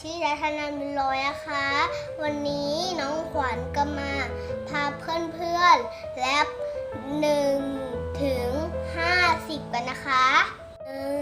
ชื่อรัตนาบุญลอยนะคะ วันนี้น้องขวัญก็มาพาเพื่อนๆ แลบหนึ่งถึงห้าสิบกันนะคะหนึ่ง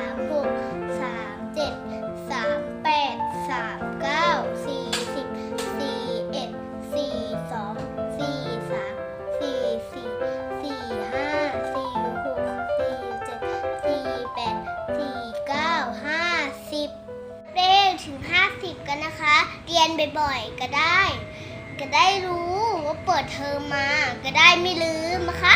ามหกสามเจ็ดสามแปดสามเก้าสี่สิบสี่เอ็ดสี่สองสี่สามสี่สี่สี่ห้าสี่หกสี่เจ็ดสี่แปดสี่เก้าห้าสิบเลขถึงห้าสิบกันนะคะ เรียนบ่อยๆก็ได้ ก็ได้รู้ว่าเปิดเทอมมา ก็ได้ไม่ลืมนะคะ